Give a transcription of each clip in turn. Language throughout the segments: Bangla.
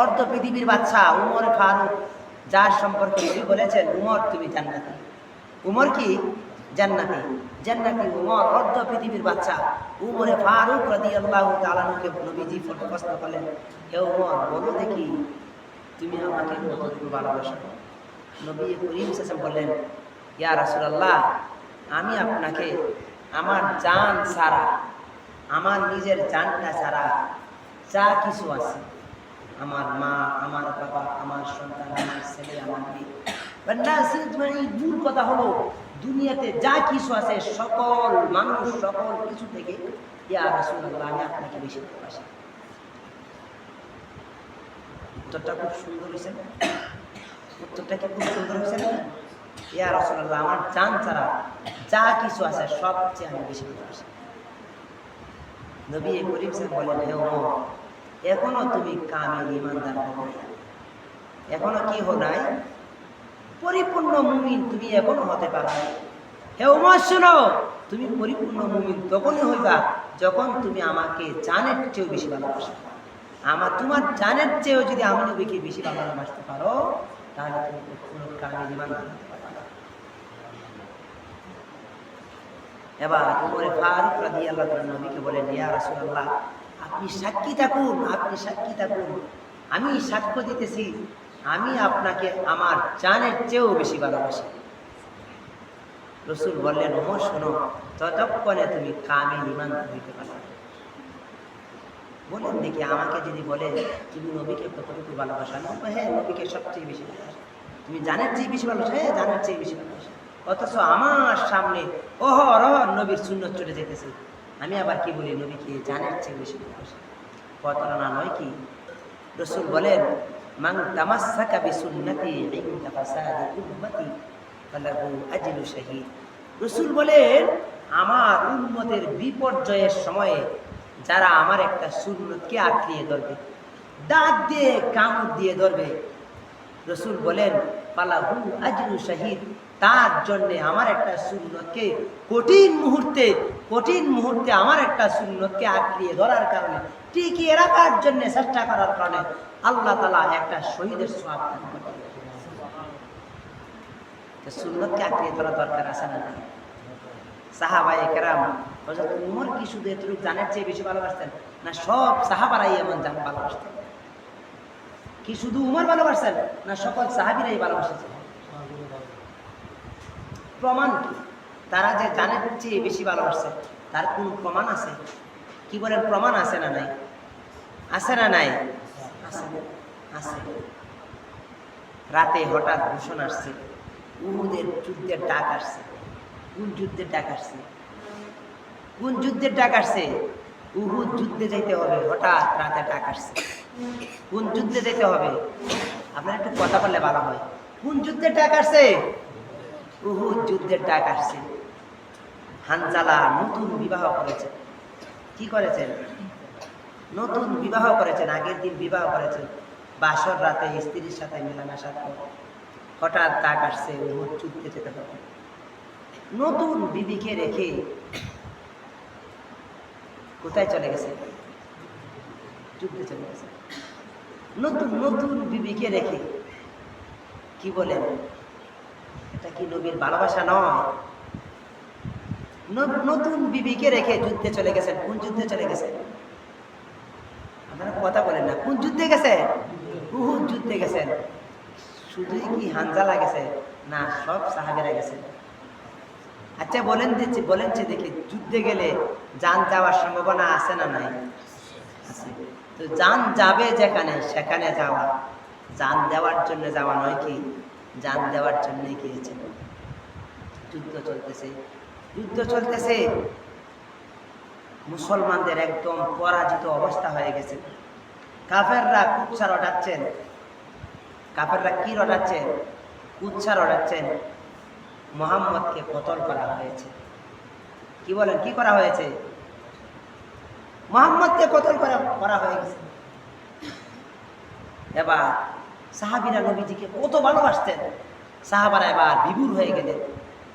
অর্ধ পৃথিবীর বাচ্চা, উমর ফারুক, যার সম্পর্কে নবী বলেছেন, উমর, তুমি জান্নাতি। উমর কি? জান্নাতি। জান্নাতি উমর, অর্ধ পৃথিবীর বাচ্চা। উমরে ফারুক রাদি আল্লাহ তালানুকে নবীজি প্রশ্ন করলেন, হে উমর, বলো দেখি, তুমি আমাকে কতটুকু ভালোবাসো? নবী করিম সাসম বললেন, ইয়া রাসূলুল্লাহ, আমি আপনাকে, আমার জান ছাড়া, আমার নিজের জানটা ছাড়া যা কিছু আছে আমার মা, আমার বাবা, আমার সন্তান, আমার ছেলে, আমার মেয়ে। মানে কথা হলো, দুনিয়াতে যা কিছু আছে, সকল মানুষ, সকল কিছু থেকে ইয়া আমি আপনাকে বেশি ভালোবাসি। উত্তরটা খুব সুন্দর হয়েছে। উত্তরটা কি খুব সুন্দর হয়েছে না? ইয়া আমার চান ছাড়া যা কিছু আছে, সবচেয়ে আমি বেশি ভালোবাসি। নবী করিম সাহেব বলেন, হে এখনও তুমি কামেল ইমানদার হো নাই। এখনও কি হো নাই? পরিপূর্ণ মুমিন তুমি এখনও হতে পারো হে উমর, শোনো, তুমি পরিপূর্ণ মুমিন তখনই হইবা যখন তুমি আমাকে জানের চেয়েও বেশি ভালোবাসো। আমার, তোমার জানের চেয়েও যদি আমি নবীকে বেশি ভালোবাসতে পারো, তাহলে তুমি কখনো কামেল ইমানদার হতে এবার উমরে ফারুক রাদি আল্লাহ নবীকে বলেন, ইয়া রাসূলুল্লাহ আপনি সাক্ষী থাকুন আপনি সাক্ষী থাকুন। আমি সাক্ষ্য দিতেছি আমি আপনাকে আমার জানের চেয়েও বেশি ভালোবাসি। রসুল বললেন ওমর শোনো ততক্ষণে তুমি কামে ইমান হইতে পারো। বলেন দেখি আমাকে যদি বলে তুমি নবীকে কতটুকু ভালোবাসা? বলব, হ্যাঁ নবীকে সবচেয়ে বেশি ভালোবাসা। তুমি জানের চেয়ে বেশি ভালোবাসা? হ্যাঁ জানের চেয়ে বেশি ভালোবাসা। অথচ আমার সামনে অহর অহর নবীর সুন্নত চলে যেতেছে আমি আবার কি বলি, নবীকে জানের চেয়ে বেশি ভালোবাসি? প্রতারণা নয় কি? রসুল বলেন মাং তামাসাকা বিসুন্নতি ইনদা ফাসাদি উম্মতি ফালাহু আজরু শাহীদ। রসুল বলেন, আমার উম্মতের বিপর্যয়ের সময়ে যারা আমার একটা সুন্নতকে আঁকড়িয়ে ধরবে, দাঁত দিয়ে কামড় দিয়ে ধরবে, রসুল বলেন পালাহু আজরু শাহিদ। তার জন্য আমার একটা সুন্নতকে কঠিন মুহূর্তে কঠিন মুহূর্তে আমার একটা সুন্নতকে আঁকড়িয়ে ধরার কারণে টিকিয়ে রাখার জন্য চেষ্টা করার কারণে আল্লাহ তালা একটা শহীদের সব। সুন্নতকে আঁকড়িয়ে ধরা দরকার আছে না? সাহাবাই কেরাম হজরত উমর কি শুধু এতটুকু জানের চেয়ে বেশি ভালোবাসতেন না সব সাহাবারাই এমন জান ভালোবাসতেন কি শুধু উমর ভালোবাসতেন না সকল সাহাবিরাই ভালোবাসেছেন প্রমাণ কি? তারা যে জানের চেয়ে বেশি ভালোবাসছে তার কোন প্রমাণ আছে? কি বলেন, প্রমাণ আছে না নাই? আছে না নাই? আছে রাতে হঠাৎ ঘোষণা আসছে, উহুদের যুদ্ধের ডাক আসছে। কোন যুদ্ধের ডাক আসছে? কোন যুদ্ধের ডাক আসছে? উহুদ যুদ্ধে যেতে হবে, হঠাৎ রাতে ডাক আসছে। কোন যুদ্ধে যেতে হবে? আপনার একটু কথা বললে ভালো হয়। কোন যুদ্ধের ডাক আসছে? উহুদ যুদ্ধের ডাক আসছে। হানজালা নতুন বিবাহ করেছে। কি করেছেন? নতুন বিবাহ করেছেন, আগের দিন বিবাহ করেছেন। বাসর রাতে স্ত্রীর সাথে মেলামেশার পর হঠাৎ ডাক আসছে উহুদ যুদ্ধে যেতে হবে। নতুন বিবিকে রেখে কোথায় চলে গেছে? যুদ্ধে চলে গেছে। নতুন নতুন বিবিকে রেখে কি বলেন? এটা কি নবীর ভালোবাসা নয়? নতুন বিবিকে রেখে যুদ্ধে চলে গেছেন। কোন যুদ্ধে চলে গেছে আপনারা কথা বলেন না। কোন যুদ্ধে গেছে বহুত যুদ্ধে গেছেন। শুধুই কি হানজালা গেছে? না, সব সাহাবেরা গেছে আচ্ছা বলেন দিচ্ছি বলেন যে দেখি, যুদ্ধে গেলে যান যাওয়ার সম্ভাবনা আছে না নাই? তো যান যাবে যেখানে, সেখানে যাওয়া। যান দেওয়ার জন্য যাওয়া নয় কি? যান দেওয়ার জন্যই গিয়েছে যুদ্ধ চলতেছে যুদ্ধ চলতেছে। মুসলমানদের একদম পরাজিত অবস্থা হয়ে গেছে। কাফেররা কুচ্ছা রটাচ্ছেন কাফেররা কি রটাচ্ছেন? কুচ্ছা রটাচ্ছেন মোহাম্মদকে কতল করা হয়েছে। কি বলেন, কি করা হয়েছে? মোহাম্মদকে কতল করা করা হয়ে গেছে। এবার সাহাবিরা নবীজিকে কত ভালোবাসতেন। সাহাবারা এবার বিভুর হয়ে গেলেন।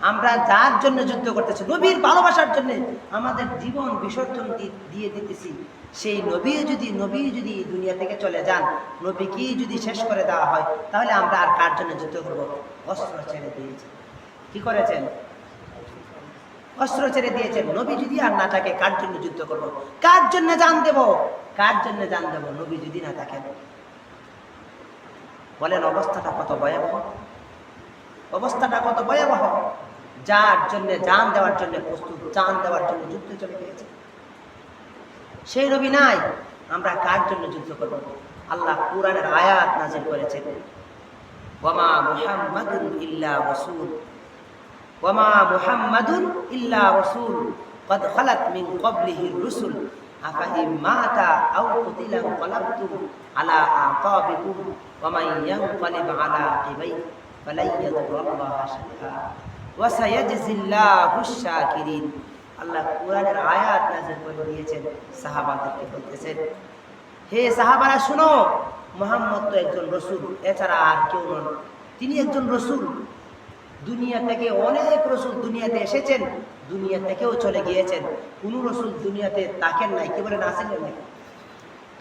আমরা যার জন্য যুদ্ধ করতেছি, নবীর ভালোবাসার জন্য আমাদের জীবন বিসর্জন দিয়ে দিতেছি। সেই নবী যদি নবী যদি দুনিয়া থেকে চলে যান, নবীকেই যদি শেষ করে দেওয়া হয়, তাহলে আমরা আর কার জন্য যুদ্ধ করব? অস্ত্র ছেড়ে দিয়েছি। কি করেছেন? অস্ত্র ছেড়ে দিয়েছেন। নবী যদি আর না থাকে, কার জন্য যুদ্ধ করব? কার জন্য জান দেব? কার জন্য জান দেব? নবী যদি না থাকেন। বলেন অবস্থাটা কত ভয়াবহ অবস্থাটা কত ভয়াবহ যার জন্য জান দেওয়ার জন্য প্রস্তুত জান দেওয়ার জন্য যুদ্ধে চলে গিয়েছে সেই নবী নাই আমরা কার জন্য যুদ্ধ করব আল্লাহ কোরআনের আয়াত নাজিল করেছেন ওয়ামা মুহাম্মাদুন ইল্লা রাসূল ওয়ামা মুহাম্মাদুন ইল্লা রাসূল قد خلت من قبله الرسل আফা ইমাতা আও কুতিলা কলাবতু আলা আকাবিকুম আলা কিবাই ফালাই ইয়াদুরাল্লাহ শাইআ। আল্লাহ কোরআনের আয়াত নাযিল করে দিয়েছেন, সাহাবাদেরকে বলতেছেন, হে সাহাবারা শুনো, মোহাম্মদ তো একজন রসুল, এছাড়া আর কেউ নন। তিনি একজন রসুল। দুনিয়া থেকে অনেক রসুল দুনিয়াতে এসেছেন, দুনিয়া থেকেও চলে গিয়েছেন। কোনো রসুল দুনিয়াতে তাকেন নাই, কি বলেন আসেন নাই?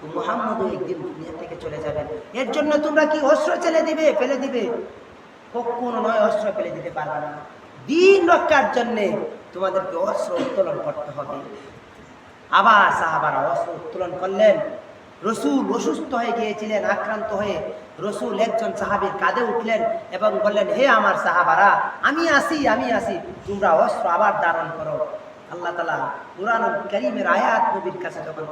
তো মোহাম্মদও একদিন দুনিয়া থেকে চলে যাবেন। এর জন্য তোমরা কি অস্ত্র ফেলে দিবে? ফেলে দিবে? কখনো নয় অস্ত্র ফেলে দিতে পারবে না। দিন রক্ষার জন্যে তোমাদেরকে অস্ত্র উত্তোলন করতে হবে। আবার সাহাবারা অস্ত্র উত্তোলন করলেন। রসুল অসুস্থ হয়ে গিয়েছিলেন, আক্রান্ত হয়ে রসুল একজন সাহাবির কাঁধে উঠলেন এবং বললেন, হে আমার সাহাবারা, আমি আসি আমি আসি, তোমরা অস্ত্র আবার ধারণ করো। আল্লাহ তালা কোরআন করিমের আয়াত নবীর কাছে যখন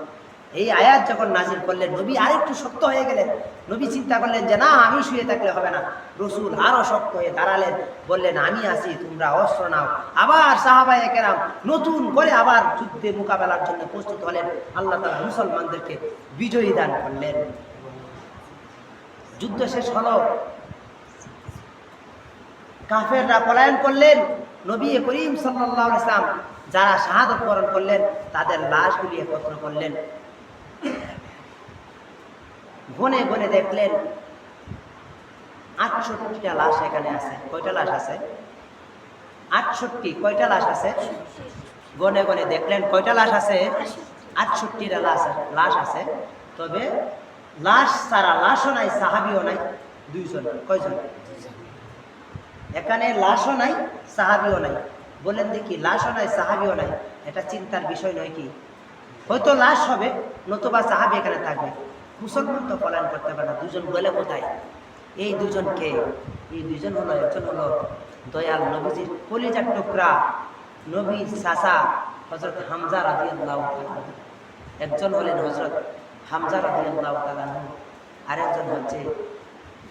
এই আয়াত যখন নাজির করলেন, নবী আরেকটু শক্ত হয়ে গেলেন। নবী চিন্তা করলেন যে, না, আমি শুয়ে থাকলে হবে না। রসুল আরও শক্ত হয়ে দাঁড়ালেন, বললেন, আমি আসি তোমরা অস্ত্র নাও। আবার সাহাবাই কেরাম নতুন করে আবার যুদ্ধে মোকাবেলার জন্য প্রস্তুত হলেন। আল্লাহ তালা মুসলমানদেরকে বিজয়ী দান করলেন। যুদ্ধ শেষ হলো। কাফেররা পলায়ন করলেন। নবী করিম সাল্লাহ ইসলাম যারা শাহাদত বরণ করলেন, তাদের লাশগুলি একত্র করলেন। গনে গনে দেখলেন, আটষট্টিটা লাশ এখানে আছে। কয়টা লাশ আছে? আটষট্টি, কয়টা লাশ আছে? গনে গনে দেখলেন, কয়টা লাশ আছে? আটষট্টিটা লাশ লাশ আছে। তবে লাশ ছাড়া, লাশও নাই, সাহাবিও নাই, দুইজন, কয়জন? এখানে লাশও নাই, সাহাবিও নাই। বলেন দেখি, লাশও নাই, সাহাবিও নাই। এটা চিন্তার বিষয় নয় কি? হয়তো লাশ হবে, নতুবা সাহাবি এখানে থাকবে। মুসলমান তো পলায়ন করতে পারে না, দুজন বলে কোথায়? এই দুজনকে এই দুজন হলো, একজন হলো দয়াল নবীজির কলিজার টুকরা নবীর সাসা হজরত হামজা রাজি একজন হলেন হজরত হামজা রাজি আল্লাহ আরেকজন হচ্ছে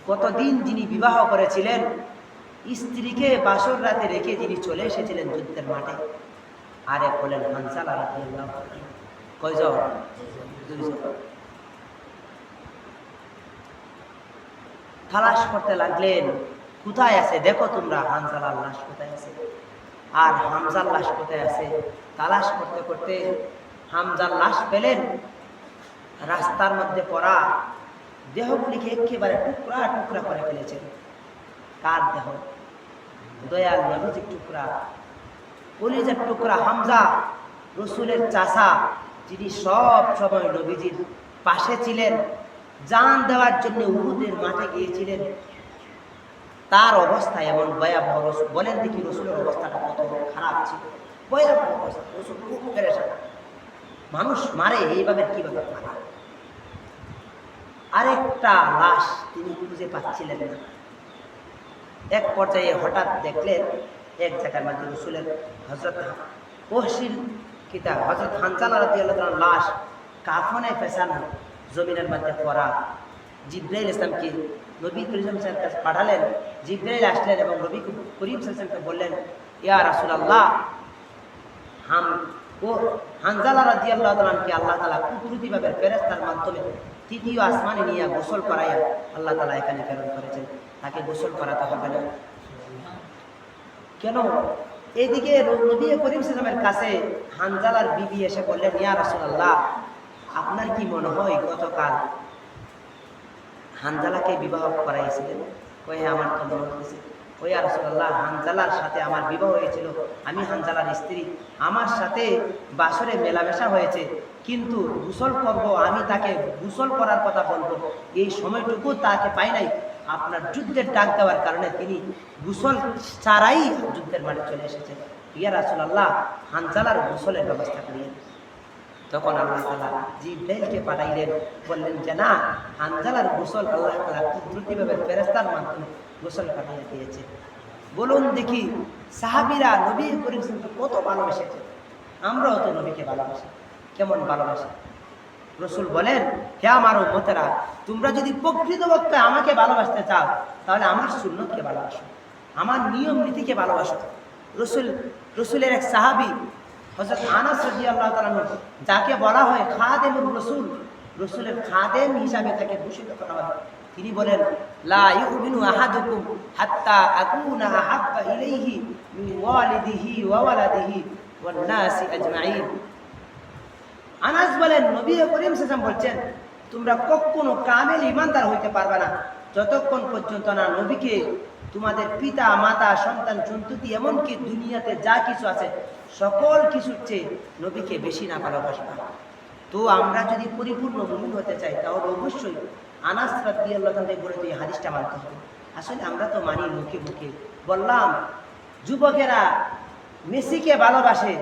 কতদিন যিনি বিবাহ করেছিলেন, স্ত্রীকে বাসর রাতে রেখে যিনি চলে এসেছিলেন যুদ্ধের মাঠে, আরেক হলেন হানসালা রাজি আল্লাহ তালাশ করতে লাগলেন, কোথায় আছে? দেখো তোমরা হামজালার লাশ কোথায় আছে? আর হামজার লাশ কোথায় আছে? তালাশ করতে করতে হামজার লাশ পেলেন, রাস্তার মধ্যে পড়া দেহগুলিকে একেবারে টুকরা টুকরা করে ফেলেছেন। কার দেহ? দয়াল নবীজির টুকরা, কলিজার টুকরা হামজা, রসুলের চাষা যিনি সব সময় নবীজির পাশে ছিলেন, জান দেওয়ার জন্য উহুদের মাঠে গিয়েছিলেন, তার অবস্থা এমন ভয়াবহ বলেন দেখি রসুলের অবস্থাটা কত খারাপ ছিল। ভয়াবহ অবস্থা, রসুল খুব পেরেশান। মানুষ মারে, এইভাবে কীভাবে মারা? আরেকটা লাশ তিনি খুঁজে পাচ্ছিলেন না। এক পর্যায়ে হঠাৎ দেখলেন, এক জায়গার মধ্যে রসুলের হজরত ওহসিল কিতা হজরত হানজালা রাজি আল্লাহ লাশ কাফনে পেশানো জমিনের মধ্যে পড়া। জিব্রাইল ইসলামকে নবী করিম সাহেবের কাছে পাঠালেন। জিব্রাইল আসলেন এবং নবী করিম সাহেবকে বললেন, ইয়া রাসুল আল্লাহ হাম ও হানজালা রাজি আল্লাহ তালামকে আল্লাহ তালা কুদরতিভাবে ফেরেস্তার মাধ্যমে তৃতীয় আসমানে নিয়ে গোসল করাইয়া আল্লাহ তালা এখানে প্রেরণ করেছেন। তাকে গোসল করাতে হবে না। কেন? এদিকে নবী করিম সালামের কাছে হানজালার বিবি এসে বললেন, ইয়া রাসুলাল্লাহ, আপনার কি মনে হয় গতকাল হানজালাকে বিবাহ করাইছিলেন? কয়ে, আমার তো মনে হয়েছে ওই রসুল্লাহ হানজালার সাথে আমার বিবাহ হয়েছিল। আমি হানজালার স্ত্রী। আমার সাথে বাসরে মেলামেশা হয়েছে। কিন্তু গুসল করব, আমি তাকে গুসল করার কথা বলব। এই সময়টুকু তাকে পাই নাই। আপনার যুদ্ধের ডাক দেওয়ার কারণে তিনি গোসল ছাড়াই যুদ্ধের মাঠে চলে এসেছেন। ইয়া রাসুলাল্লাহ হানজালার গোসলের ব্যবস্থা করিয়েন তখন আল্লাহ তালা জিব্রাইলকে পাঠাইলেন, বললেন, যে না হানজালার গোসল আল্লাহ তালা কুদরতিভাবে ফেরেস্তার মাধ্যমে গোসল পাঠিয়ে দিয়েছে। বলুন দেখি, সাহাবিরা নবী করিম কত ভালোবেসেছে আমরাও তো নবীকে ভালোবাসি। কেমন ভালোবাসি? রসুল বলেন, হে আমার মতেরা তোমরা যদি প্রকৃত প্রকৃতপক্ষে আমাকে ভালোবাসতে চাও, তাহলে আমার সুন্নতকে ভালোবাসো, আমার নিয়ম নীতিকে ভালোবাসো। রসুল, রসুলের এক সাহাবি হজরত আনাস রাজি আল্লাহ তালানু যাকে বলা হয় খাদেমুর রসুল, রসুলের খাদেম হিসাবে তাকে ভূষিত করা হয়। তিনি বলেন, লা হাত্তা ওয়ালিদিহি ওয়া ওয়ালাদিহি ওয়ান আজমাইন। আনাস বলেন নবী করিম সাল্লাম বলছেন, তোমরা কখনো কামেল ইমানদার হইতে পারবে না। যতক্ষণ পর্যন্ত না নবীকে তোমাদের পিতা, মাতা, সন্তান সন্ততি এমনকি দুনিয়াতে যা কিছু আছে, সকল কিছুর চেয়ে নবীকে বেশি না ভালোবাসবা তো আমরা যদি পরিপূর্ণ মুমিন হতে চাই, তাহলে অবশ্যই আনাস রাদি আল্লাহ বলে তো এই হাদিসটা মানতে হবে। আসলে আমরা তো মানি মুখে মুখে। বললাম, যুবকেরা মেসিকে ভালোবাসে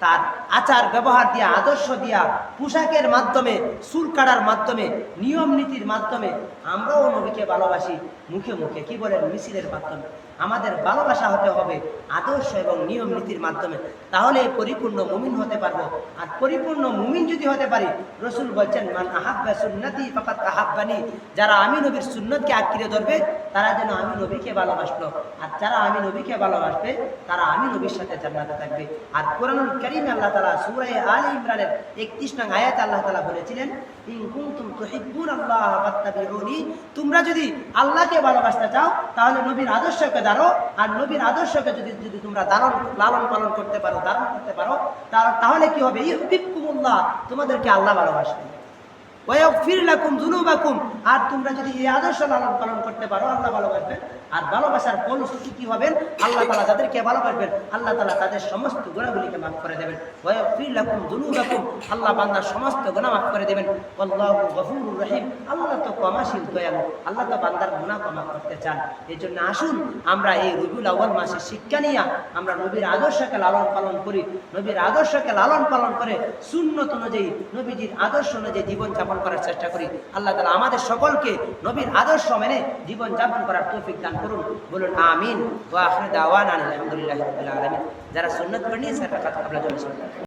তার আচার ব্যবহার দিয়া, আদর্শ দিয়া, পোশাকের মাধ্যমে সুর কাটার মাধ্যমে, নিয়ম নীতির মাধ্যমে, আমরাও নবীকে ভালোবাসি, মুখে মুখে, কি বলেন, মিছিলের মাধ্যমে। আমাদের ভালোবাসা হতে হবে আদর্শ এবং নিয়ম নীতির মাধ্যমে। তাহলে পরিপূর্ণ মুমিন হতে পারব। আর পরিপূর্ণ মুমিন যদি হতে পারি, রসুল বলছেন, মান আহাব্বা সুন্নতি ফাকাত আহাব্বানি। যারা আমি নবীর সুন্নতকে আঁকড়ে ধরবে, তারা যেন আমি নবীকে ভালোবাসলো। আর যারা আমি নবীকে ভালোবাসবে, তারা আমি নবীর সাথে জান্নাতে থাকবে। আর কোরআনুল করিম আল্লাহ তালা সুরাই আলী ইমরানের একত্রিশ নং আয়াত আল্লাহ তালা বলেছিলেন তোমরা যদি আল্লাহকে ভালোবাসতে চাও, তাহলে নবীর আদর্শকে দাঁড়ো। আর নবীর আদর্শকে যদি যদি তোমরা দারণ, লালন পালন করতে পারো দারণ করতে পারো তাহলে কি হবে? ইহবিবকুমুল্লাহ তোমাদেরকে আল্লাহ ভালোবাসবে। আর তোমরা যদি এই আদর্শ লালন পালন করতে পারো, আল্লাহ ভালোবাসবেন আর ভালোবাসার ফলশ্রুতি কি হবেন? আল্লাহ তাআলা যাদেরকে ভালোবাসবেন আল্লাহ তাআলা তাদের সমস্ত গুণাগুলিকে মাফ করে দেবেন। ওয়াগফির লাকুম যুনুবাকুম। আল্লাহ বান্দার সমস্ত গুনাহ মাফ করে দেবেন। গফুরুর রহিম। আল্লাহ তো ক্ষমাশীল, দয়ালু। আল্লাহ তো বান্দার গুনাহ ক্ষমা করতে চান। এই জন্য আসুন, আমরা এই রবিউল আউয়াল মাসে শিক্ষা নিয়ে আমরা নবীর আদর্শকে লালন পালন করি। নবীর আদর্শকে লালন পালন করে সুন্নত অনুযায়ী, নবীজির আদর্শ অনুযায়ী জীবন যাপন করার চেষ্টা করি। আল্লাহ তালা আমাদের সকলকে নবীর আদর্শ মেনে জীবন যাপন করার তৌফিক দান করুন। বলুন, আমিন। ও আহমেদ আওয়ান আলহামদুলিল্লাহ আলমিন। যারা সুন্নত করে নিয়েছে তারা কাবলা জন্য